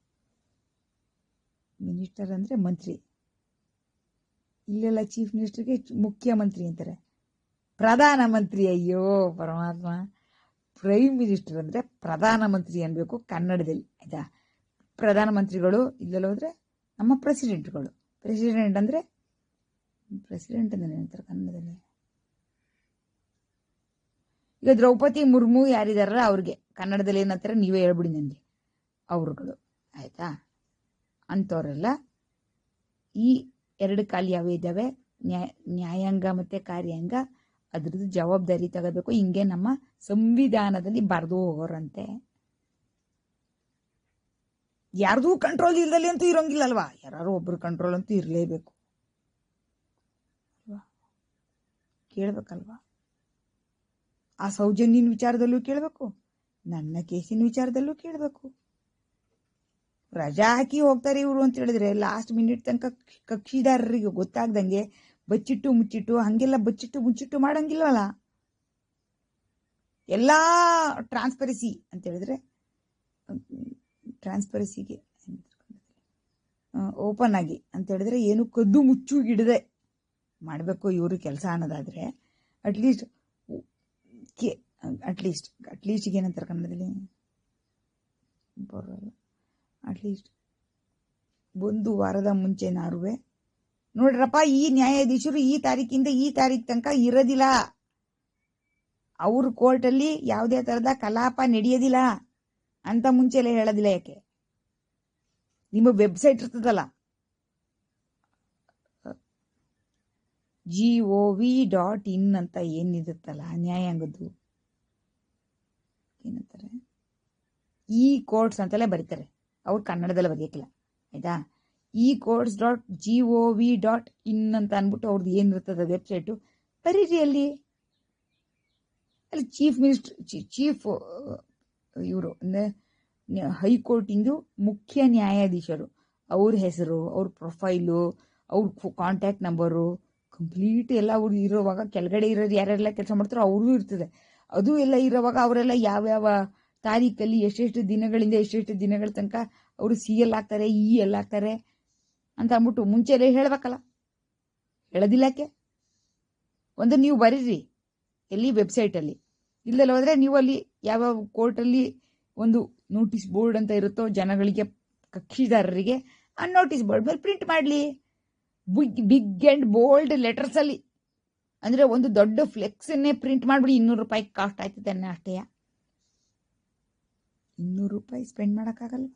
[SPEAKER 1] ಮಿನಿಸ್ಟರ್ ಅಂದರೆ ಮಂತ್ರಿ. ಇಲ್ಲೆಲ್ಲ ಚೀಫ್ ಮಿನಿಸ್ಟರ್ಗೆ ಮುಖ್ಯಮಂತ್ರಿ ಅಂತಾರೆ. ಪ್ರಧಾನಮಂತ್ರಿ ಅಯ್ಯೋ ಪರಮಾತ್ಮ. ಪ್ರೈಮ್ ಮಿನಿಸ್ಟರ್ ಅಂದರೆ ಪ್ರಧಾನಮಂತ್ರಿ ಅನ್ಬೇಕು ಕನ್ನಡದಲ್ಲಿ, ಆಯಿತಾ? ಪ್ರಧಾನಮಂತ್ರಿಗಳು ಇಲ್ಲೆಲ್ಲ ಹೋದರೆ ನಮ್ಮ ಪ್ರೆಸಿಡೆಂಟ್ಗಳು ಪ್ರೆಸಿಡೆಂಟ್ ಅಂದರೆ ಪ್ರೆಸಿಡೆಂಟ್ ಅಂದರೆ ಏನಂತಾರೆ ಕನ್ನಡದಲ್ಲಿ? ಈಗ ದ್ರೌಪದಿ ಮುರ್ಮು ಯಾರಿದಾರಲ್ಲ ಅವ್ರಿಗೆ ಕನ್ನಡದಲ್ಲಿ ಏನಂತಾರೆ ನೀವೇ ಹೇಳ್ಬಿಡಿ ನನಗೆ ಅವ್ರುಗಳು, ಆಯಿತಾ? ಅಂಥವರೆಲ್ಲ ಈ ಎರಡು ಕಾಲು ಯಾವ್ಯಾವ ಇದ್ದಾವೆ. ನ್ಯಾಯ ನ್ಯಾಯಾಂಗ ಮತ್ತು ಕಾರ್ಯಾಂಗ, ಅದ್ರದ್ದು ಜವಾಬ್ದಾರಿ ತಗೋಬೇಕು. ಹಿಂಗೆ ನಮ್ಮ ಸಂವಿಧಾನದಲ್ಲಿ ಬರೆದು ಹೋಗೋರಂತೆ. ಯಾರ್ದೂ ಕಂಟ್ರೋಲ್ ಇಲ್ದಲ್ಲಿ ಅಂತೂ ಇರೋಂಗಿಲ್ಲಲ್ವಾ? ಯಾರು ಒಬ್ರು ಕಂಟ್ರೋಲ್ ಅಂತೂ ಇರಲೇಬೇಕು. ಕೇಳಬೇಕಲ್ವಾ? ಆ ಸೌಜನ್ಯನ ವಿಚಾರದಲ್ಲೂ ಕೇಳಬೇಕು, ನನ್ನ ಕೇಸಿನ ವಿಚಾರದಲ್ಲೂ ಕೇಳಬೇಕು. ರಜಾ ಹಾಕಿ ಹೋಗ್ತಾರೆ ಇವರು ಅಂತ ಹೇಳಿದ್ರೆ ಲಾಸ್ಟ್ ಮಿನಿಟ್ ತನಕ ಕಕ್ಷಿದಾರರಿಗೆ ಗೊತ್ತಾಗ್ದಂಗೆ ಬಚ್ಚಿಟ್ಟು ಮುಚ್ಚಿಟ್ಟು ಹಾಗೆಲ್ಲ ಬಚ್ಚಿಟ್ಟು ಮುಚ್ಚಿಟ್ಟು ಮಾಡಂಗಿಲ್ವಲ್ಲ ಎಲ್ಲ ಟ್ರಾನ್ಸ್ಪರೆನ್ಸಿ ಅಂತ ಹೇಳಿದ್ರೆ ಟ್ರಾನ್ಸ್ಪರೆನ್ಸಿಗೆ ಓಪನ್ ಆಗಿ ಅಂತ ಹೇಳಿದ್ರೆ ಏನು ಕದ್ದು ಮುಚ್ಚು ಗಿಡದೆ ಮಾಡಬೇಕು ಇವರು ಕೆಲಸ ಅನ್ನೋದಾದರೆ ಅಟ್ಲೀಸ್ಟ್ ಕೆ ಅಟ್ಲೀಸ್ಟ್ ಅಟ್ಲೀಸ್ಟ್ ಏನಂತಾರೆ ಕನ್ನಡದಲ್ಲಿ? ಬರೋಲ್ಲ. ಅಟ್ಲೀಸ್ಟ್ ಒಂದು ವಾರದ ಮುಂಚೆ ನಾರುವೆ. ನೋಡ್ರಪ್ಪ, ಈ ನ್ಯಾಯಾಧೀಶರು ಈ ತಾರೀಕಿಂದ ಈ ತಾರೀಕು ತನಕ ಇರೋದಿಲ್ಲ. ಅವ್ರ ಕೋರ್ಟಲ್ಲಿ ಯಾವುದೇ ಥರದ ಕಲಾಪ ನಡೆಯೋದಿಲ್ಲ ಅಂತ ಮುಂಚೆಲೆ ಹೇಳೋದಿಲ್ಲ ಯಾಕೆ? ನಿಮ್ಮ ವೆಬ್ಸೈಟ್ ಇರ್ತದಲ್ಲ. G O V dot in ಅಂತ ಏನಿರುತ್ತಲ್ಲ, ನ್ಯಾಯಾಂಗದ್ದು. ಏನಂತಾರೆ? ಈ ಕೋರ್ಟ್ಸ್ ಅಂತಲೇ ಬರೀತಾರೆ. ಅವ್ರು ಕನ್ನಡದಲ್ಲಿ ಬಗೆಕಿಲ್ಲ ಆಯಿತಾ? ಈ course dot G O V dot in ಅಂತ ಅಂದ್ಬಿಟ್ಟು ಅವ್ರದ್ದು ಏನಿರ್ತದೆ ವೆಬ್ಸೈಟು ಬರೀರಿ ಅಲ್ಲಿ. ಅಲ್ಲಿ ಚೀಫ್ ಮಿನಿಸ್ಟರ್ ಚೀಫ್ ಇವರು, ಅಂದರೆ ಹೈಕೋರ್ಟಿಂದು ಮುಖ್ಯ ನ್ಯಾಯಾಧೀಶರು. ಅವ್ರ ಹೆಸರು, ಅವ್ರ ಪ್ರೊಫೈಲು ಅವ್ರ ಕಾಂಟ್ಯಾಕ್ಟ್ ನಂಬರು ಕಂಪ್ಲೀಟ್ ಎಲ್ಲ ಅವ್ರು ಇರೋವಾಗ ಕೆಳಗಡೆ ಇರೋರು ಯಾರೆಲ್ಲ ಕೆಲಸ ಮಾಡ್ತಾರೋ ಅವ್ರಿಗೂ ಇರ್ತದೆ. ಅದು ಎಲ್ಲ ಇರೋವಾಗ ಅವರೆಲ್ಲ ಯಾವ್ಯಾವ ತಾರೀಕಲ್ಲಿ ಎಷ್ಟೆಷ್ಟು ದಿನಗಳಿಂದ ಎಷ್ಟೆಷ್ಟು ದಿನಗಳ ತನಕ ಅವರು ಸಿ ಎಲ್ ಆಗ್ತಾರೆ ಇ ಎಲ್ ಆಗ್ತಾರೆ ಅಂತ ಅಂದ್ಬಿಟ್ಟು ಮುಂಚೆನೇ ಹೇಳಬೇಕಲ್ಲ. ಹೇಳೋದಿಲ್ಲಕ್ಕೆ ಒಂದು ನೀವು ಬರೀರಿ ಎಲ್ಲಿ ವೆಬ್ಸೈಟಲ್ಲಿ ಇಲ್ಲದಲ್ಲಿ ಹೋದರೆ ನೀವು ಅಲ್ಲಿ ಯಾವ್ಯಾವ ಕೋರ್ಟಲ್ಲಿ ಒಂದು ನೋಟಿಸ್ ಬೋರ್ಡ್ ಅಂತ ಇರುತ್ತೋ ಜನಗಳಿಗೆ, ಕಕ್ಷಿದಾರರಿಗೆ ಆ ನೋಟಿಸ್ ಬೋರ್ಡ್ ಮೇಲೆ ಪ್ರಿಂಟ್ ಮಾಡಲಿ. ಬಿಗ್ ಬಿಗ್ ಆ್ಯಂಡ್ ಬೋಲ್ಡ್ ಲೆಟರ್ಸಲ್ಲಿ ಅಂದರೆ ಒಂದು ದೊಡ್ಡ ಫ್ಲೆಕ್ಸನ್ನೇ ಪ್ರಿಂಟ್ ಮಾಡಿಬಿಡಿ. ಇನ್ನೂರು ರೂಪಾಯಿ ಕಾಸ್ಟ್ ಆಯ್ತದೆ ಅಷ್ಟೇ. ಇನ್ನೂರು ರೂಪಾಯಿ ಸ್ಪೆಂಡ್ ಮಾಡೋಕ್ಕಾಗಲ್ಲ.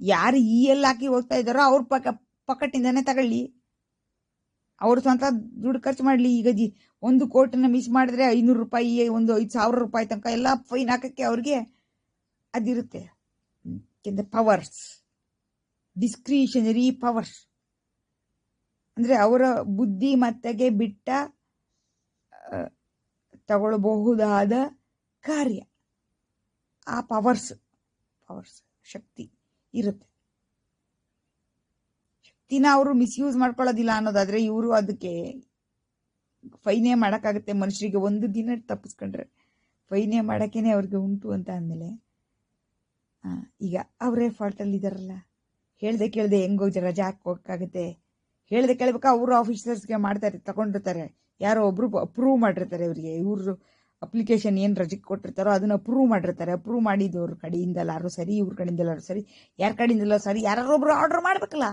[SPEAKER 1] ಯಾರು ಈ ಎಲ್ಲ ಹಾಕಿ ಹೋಗ್ತಾ ಇದ್ದಾರೋ ಅವ್ರ ಪಕ್ಕ ಪಕ್ಕಟ್ಟಿಂದನೇ ತಗೊಳ್ಳಿ. ಅವ್ರ ಸ್ವಂತ ದುಡ್ಡು ಖರ್ಚು ಮಾಡಲಿ. ಈಗ ಜಿ, ಒಂದು ಕೋಟನ್ನ ಮಿಸ್ ಮಾಡಿದ್ರೆ ಐನೂರು ರೂಪಾಯಿ, ಒಂದು ಐದು ಸಾವಿರ ರೂಪಾಯಿ ತನಕ ಎಲ್ಲ ಫೈನ್ ಹಾಕೋಕ್ಕೆ ಅವ್ರಿಗೆ ಅದಿರುತ್ತೆ. ಪವರ್ಸ್ ಡಿಸ್ಕ್ರಿಷನರಿ ಪವರ್ಸ್ ಅಂದರೆ ಅವರ ಬುದ್ಧಿ ಮತ್ತೆಗೆ ಬಿಟ್ಟ ತಗೊಳ್ಬಹುದಾದ ಕಾರ್ಯ. ಆ ಪವರ್ಸ್ ಪವರ್ಸ್ ಶಕ್ತಿ ಇರುತ್ತೆ. ಶಕ್ತಿ ಶಕ್ತಿನ ಅವರು ಮಿಸ್ಯೂಸ್ ಮಾಡ್ಕೊಳ್ಳೋದಿಲ್ಲ ಅನ್ನೋದಾದ್ರೆ ಇವರು ಅದಕ್ಕೆ ಫೈನೇ ಮಾಡೋಕ್ಕಾಗುತ್ತೆ. ಮನುಷ್ಯರಿಗೆ ಒಂದು ದಿನ ತಪ್ಪಿಸ್ಕೊಂಡ್ರೆ ಫೈನೇ ಮಾಡೋಕ್ಕೇನೆ ಅವ್ರಿಗೆ ಉಂಟು ಅಂತ ಅಂದಮೇಲೆ ಈಗ ಅವರೇ ಫಾಲ್ಟಲ್ಲಿ ಇದಾರಲ್ಲ. ಹೇಳ್ದೆ ಕೇಳ್ದೆ ಹೆಂಗೋ ರಜಾ ಹಾಕೋಕ್ಕಾಗುತ್ತೆ ಹೇಳ್ದೆ ಕೇಳ್ಬೇಕಾ, ಅವರು ಆಫೀಸರ್ಸ್ಗೆ ಮಾಡ್ತಾರೆ, ತಗೊಂಡಿರ್ತಾರೆ. ಯಾರೋ ಒಬ್ರು ಅಪ್ರೂವ್ ಮಾಡಿರ್ತಾರೆ ಇವರಿಗೆ ಇವ್ರದ್ದು ಅಪ್ಲಿಕೇಶನ್ ಏನು ರಜೆಗೆ ಕೊಟ್ಟಿರ್ತಾರೋ ಅದನ್ನ ಅಪ್ರೂವ್ ಮಾಡಿರ್ತಾರೆ. ಅಪ್ರೂವ್ ಮಾಡಿದವ್ರ ಕಡೆಯಿಂದಲಾರು ಸರಿ, ಇವ್ರ ಕಡೆಯಿಂದಲಾರು ಸರಿ, ಯಾರ ಕಡೆಯಿಂದಲೋ ಸರಿ ಯಾರೊಬ್ರು ಆರ್ಡರ್ ಮಾಡ್ಬೇಕಲ್ಲ.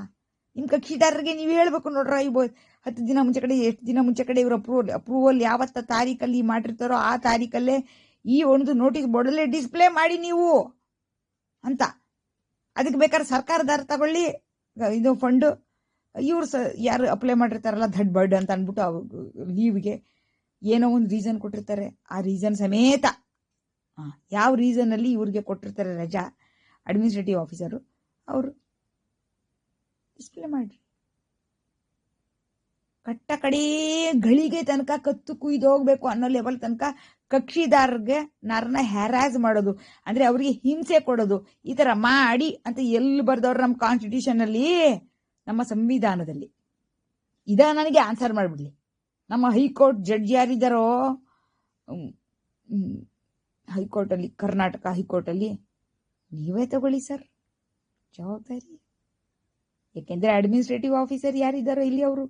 [SPEAKER 1] ನಿಮ್ಮ ಕಕ್ಷಿದಾರರಿಗೆ ನೀವು ಹೇಳ್ಬೇಕು ನೋಡ್ರ ಇವು ಹತ್ತು ದಿನ ಮುಂಚೆ ಕಡೆ, ಎಷ್ಟು ದಿನ ಮುಂಚೆ ಕಡೆ ಇವ್ರ ಅಪ್ರೂವಲ್ ಅಪ್ರೂವಲ್ ಯಾವತ್ತ ತಾರೀಕಲ್ಲಿ ಮಾಡಿರ್ತಾರೋ ಆ ತಾರೀಕಲ್ಲೇ ಈ ಒಂದು ನೋಟಿಸ್ ಬೋರ್ಡಲ್ಲೇ ಡಿಸ್ಪ್ಲೇ ಮಾಡಿ ನೀವು. ಅಂತ. ಅದಕ್ಕೆ ಬೇಕಾದ್ರೆ ಸರ್ಕಾರದಾರ ತಗೊಳ್ಳಿ, ಇದು ಫಂಡು ಇವ್ರು ಸ, ಯಾರು ಅಪ್ಲೈ ಮಾಡಿರ್ತಾರಲ್ಲ ದಡ್ ಬರ್ಡ್ ಅಂತ ಅಂದ್ಬಿಟ್ಟು ಲೀವ್ಗೆ ಏನೋ ಒಂದು ರೀಸನ್ ಕೊಟ್ಟಿರ್ತಾರೆ. ಆ ರೀಸನ್ ಸಮೇತ ಯಾವ ರೀಸನಲ್ಲಿ ಇವ್ರಿಗೆ ಕೊಟ್ಟಿರ್ತಾರೆ ರಜಾ ಅಡ್ಮಿನಿಸ್ಟ್ರೇಟಿವ್ ಆಫೀಸರು ಅವರು ಡಿಸ್ಪ್ಲೇ ಮಾಡಿರಿ. ಕಟ್ಟ ಕಡೇ ಗಳಿಗೆ ತನಕ ಕತ್ತು ಕುಯ್ದು ಹೋಗ್ಬೇಕು ಅನ್ನೋ ಲೆವೆಲ್ ತನಕ ಕಕ್ಷಿದಾರರಿಗೆ ನರನ ಹ್ಯಾರಾಸ್ ಮಾಡೋದು. ಅಂದ್ರೆ ಅವರಿಗೆ ಹಿಂಸೆ ಕೊಡೋದು. ಈ ತರ ಮಾಡಿ ಅಂತ ಎಲ್ಲಿ ಬರ್ದವ್ರು ನಮ್ಮ ಕಾನ್ಸ್ಟಿಟ್ಯೂಷನ್ ಅಲ್ಲಿ? ನಮ್ಮ ಸಂವಿಧಾನದಲ್ಲಿ. ಇದ ನನಗೆ ಆನ್ಸರ್ ಮಾಡ್ಬಿಡ್ಲಿ. ನಮ್ಮ ಹೈಕೋರ್ಟ್ ಜಡ್ಜ್ ಯಾರಿದ್ದಾರೋ ಹೈಕೋರ್ಟಲ್ಲಿ, ಕರ್ನಾಟಕ ಹೈಕೋರ್ಟಲ್ಲಿ ನೀವೇ ತಗೊಳ್ಳಿ ಸರ್. ಜವಾಬ್ದಾರಿ. ಯಾಕೆಂದ್ರೆ ಅಡ್ಮಿನಿಸ್ಟ್ರೇಟಿವ್ ಆಫೀಸರ್ ಯಾರಿದ್ದಾರೋ ಇಲ್ಲಿ ಅವರು,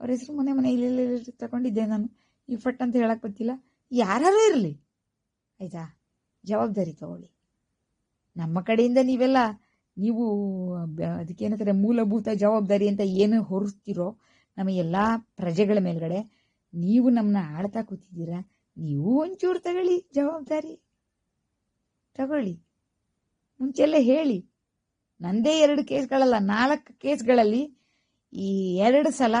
[SPEAKER 1] ಅವ್ರ ಹೆಸರು ಮನೆ ಮನೆ ಇಲ್ಲಿ ತಗೊಂಡಿದ್ದೆ ನಾನು. ಈ ಫಟ್ ಅಂತ ಹೇಳಕ್ ಗೊತ್ತಿಲ್ಲ ಯಾರು ಇರಲಿ. ಆಯ್ತಾ? ಜವಾಬ್ದಾರಿ ತಗೊಳ್ಳಿ. ನಮ್ಮ ಕಡೆಯಿಂದ ನೀವೆಲ್ಲ, ನೀವು ಅದಕ್ಕೇನಂತಾರೆ ಮೂಲಭೂತ ಜವಾಬ್ದಾರಿ ಅಂತ ಏನು ಹೊರಿಸ್ತಿರೋ ನಮ್ಮ ಎಲ್ಲ ಪ್ರಜೆಗಳ ಮೇಲ್ಗಡೆ, ನೀವು ನಮ್ಮನ್ನ ಆಳ್ತಾ ಕೂತಿದ್ದೀರಾ, ನೀವು ಒಂಚೂರು ತಗೊಳ್ಳಿ ಜವಾಬ್ದಾರಿ. ತಗೊಳ್ಳಿ. ಮುಂಚೆಲ್ಲ ಹೇಳಿ. ನಂದೇ ಎರಡು ಕೇಸ್ಗಳಲ್ಲ, ನಾಲ್ಕು ಕೇಸ್ಗಳಲ್ಲಿ ಈ ಎರಡು ಸಲ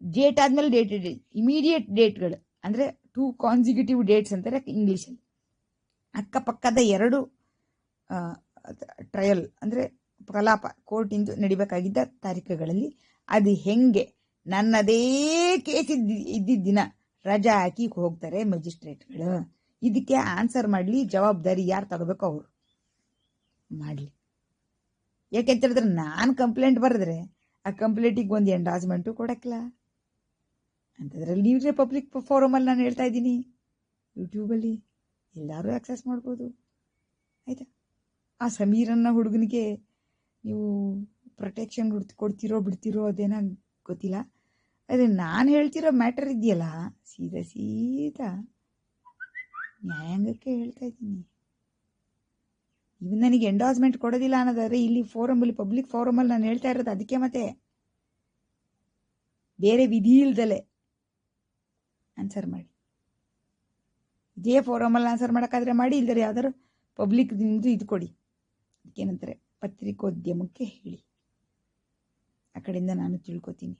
[SPEAKER 1] ಡೇಟ್ ಆದ್ಮೇಲೆ ಡೇಟ್ ಇಮಿಡಿಯೇಟ್ ಡೇಟ್ಗಳು ಅಂದರೆ ಟೂ ಕಾನ್ಸಿಕ್ಯೂಟಿವ್ ಡೇಟ್ಸ್ ಅಂತಾರೆ ಇಂಗ್ಲೀಷಲ್ಲಿ ಅಕ್ಕಪಕ್ಕದ ಎರಡು ಟ್ರಯಲ್ ಅಂದರೆ ಕಲಾಪ ಕೋರ್ಟಿಂದು ನಡಿಬೇಕಾಗಿದ್ದ ತಾರೀಕುಗಳಲ್ಲಿ ಅದು ಹೆಂಗೆ? ನನ್ನದೇ ಕೇಸ್ ಇದ್ದಿ, ಇದ್ದಿದ್ದ ದಿನ ರಜಾ ಹಾಕಿ ಹೋಗ್ತಾರೆ ಮ್ಯಾಜಿಸ್ಟ್ರೇಟ್ಗಳು. ಇದಕ್ಕೆ ಆನ್ಸರ್ ಮಾಡಲಿ, ಜವಾಬ್ದಾರಿ ಯಾರು ತಗೋಬೇಕು ಅವರು. ಮಾಡಲಿ. ಯಾಕೆಂತ ಹೇಳಿದ್ರೆ ನಾನು ಕಂಪ್ಲೇಂಟ್ ಬರೆದ್ರೆ ಆ ಕಂಪ್ಲೇಂಟಿಗೆ ಒಂದು ಎಂಡಾಸ್ಮೆಂಟು ಕೊಡಕ್ಕಿಲ್ಲ ಅಂಥದ್ರಲ್ಲಿ ನೀವೇ ಪಬ್ಲಿಕ್ ಫೋರಮಲ್ಲಿ ನಾನು ಹೇಳ್ತಾ ಇದ್ದೀನಿ. ಯೂಟ್ಯೂಬಲ್ಲಿ ಎಲ್ಲರೂ ಆಕ್ಸೆಸ್ ಮಾಡ್ಬೋದು. ಆಯಿತಾ? ಆ ಸಮೀರನ್ನ ಹುಡುಗನಿಗೆ ನೀವು ಪ್ರೊಟೆಕ್ಷನ್ ಕೊಡ್ತಿರೋ ಬಿಡ್ತಿರೋ ಅದೇನೋ ಗೊತ್ತಿಲ್ಲ. ಆದರೆ ನಾನು ಹೇಳ್ತಿರೋ ಮ್ಯಾಟರ್ ಇದೆಯಲ್ಲ, ಸೀದಾ ಸೀದಾ ನ್ಯಾಯಾಂಗಕ್ಕೆ ಹೇಳ್ತಾ ಇದ್ದೀನಿ. ಇವ್ ನನಗೆ ಎಂಡೋಸ್ಮೆಂಟ್ ಕೊಡೋದಿಲ್ಲ ಅನ್ನೋದಾದ್ರೆ ಇಲ್ಲಿ ಫೋರಮಲ್ಲಿ ಪಬ್ಲಿಕ್ ಫೋರಮಲ್ಲಿ ನಾನು ಹೇಳ್ತಾ ಇರೋದು ಅದಕ್ಕೆ ಮತ್ತೆ. ಬೇರೆ ವಿಧಿ ಇಲ್ದಲೆ ಆನ್ಸರ್ ಮಾಡಿ. ಇದೇ ಫೋರಮಲ್ಲಿ ಆನ್ಸರ್ ಮಾಡೋಕ್ಕಾದ್ರೆ ಮಾಡಿ ಇಲ್ದರೆ ಯಾವ್ದಾದ್ರು ಪಬ್ಲಿಕ್ ಇದು ಕೊಡಿ. ಅದಕ್ಕೇನಂತಾರೆ ಪತ್ರಿಕೋದ್ಯಮಕ್ಕೆ ಹೇಳಿ. ಆ ಕಡೆಯಿಂದ ನಾನು ತಿಳ್ಕೊತೀನಿ.